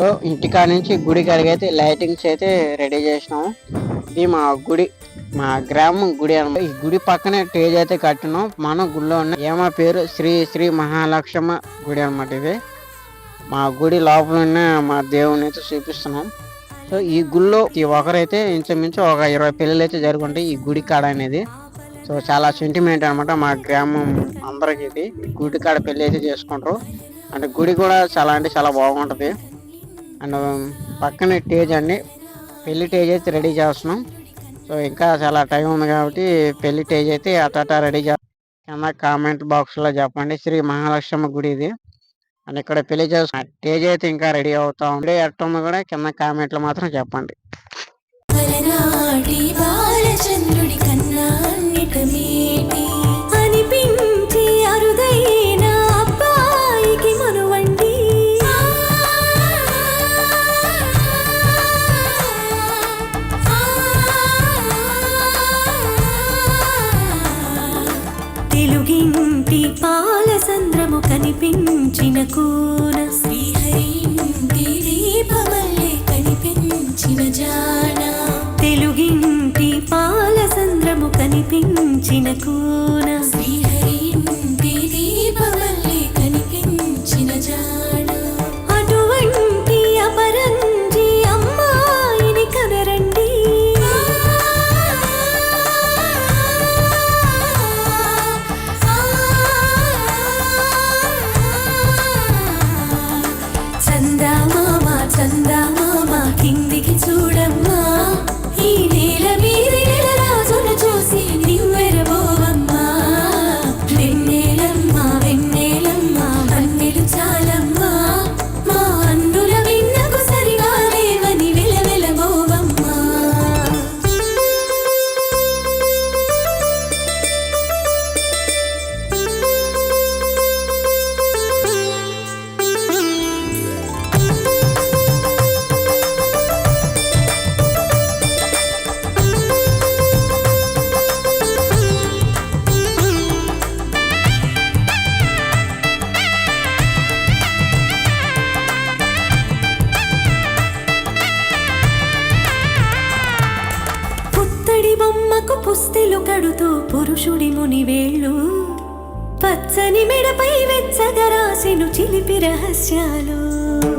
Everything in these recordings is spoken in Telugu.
సో ఇంటికాడ నుంచి గుడి కడిగి అయితే లైటింగ్స్ అయితే రెడీ చేసినాము ఇది మా గుడి మా గ్రామం గుడి అనమాట ఈ గుడి పక్కనే స్టేజ్ అయితే కట్టినాం. మన గుడిలో ఉన్న ఏమ పేరు శ్రీ శ్రీ మహాలక్ష్మ గుడి అన్నమాట ఇది. మా గుడి లోపల ఉన్న మా దేవుని అయితే చూపిస్తున్నాం. సో ఈ గుడిలో ఈ ఒకరైతే ఇంచుమించు ఒక ఇరవై పెళ్ళిళ్ళు అయితే జరుగుంటాయి ఈ గుడి కాడ అనేది. సో చాలా సెంటిమెంట్ అన్నమాట మా గ్రామం అందరికి ఇది. గుడి కాడ పెళ్ళి అయితే చేసుకుంటారు. అంటే గుడి కూడా చాలా అంటే చాలా బాగుంటది. అండ్ పక్కనే స్టేజ్ అండి. పెళ్ళి టేజ్ అయితే రెడీ చేస్తున్నాం. సో ఇంకా చాలా టైం ఉంది కాబట్టి పెళ్ళి టేజ్ అయితే అటాటా రెడీ చే కింద కామెంట్ బాక్స్లో చెప్పండి. శ్రీ మహాలక్ష్మి గుడి ఇది. అండ్ ఇక్కడ పెళ్ళి చేస్తున్న స్టేజ్ అయితే ఇంకా రెడీ అవుతా ఉండే ఎట్టుంది కూడా కింద కామెంట్లు మాత్రం చెప్పండి. కనిపించిన కూన శ్రీహరింటి దీపమల్లె కనిపించిన జాన. తెలుగింటి పాలసంద్రము కనిపించిన కూన శ్రీహరింటి పుస్తెలు కడుతూ పురుషుడి మునివేళ్ళు పచ్చని మెడపై వెచ్చగరాసెను చిలిపి రహస్యాలు.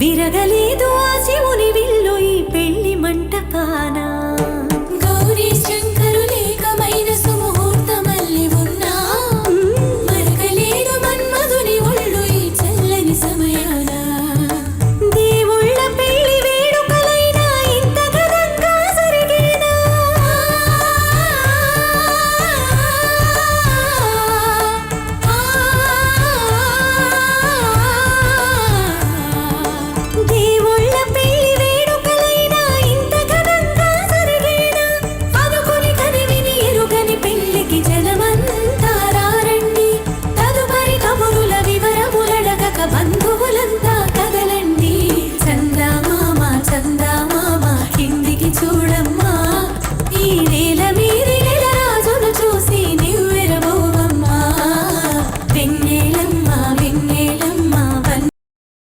విరగలేదు ఆ శివుని విల్లు ఈ పెళ్ళి మంటపాన.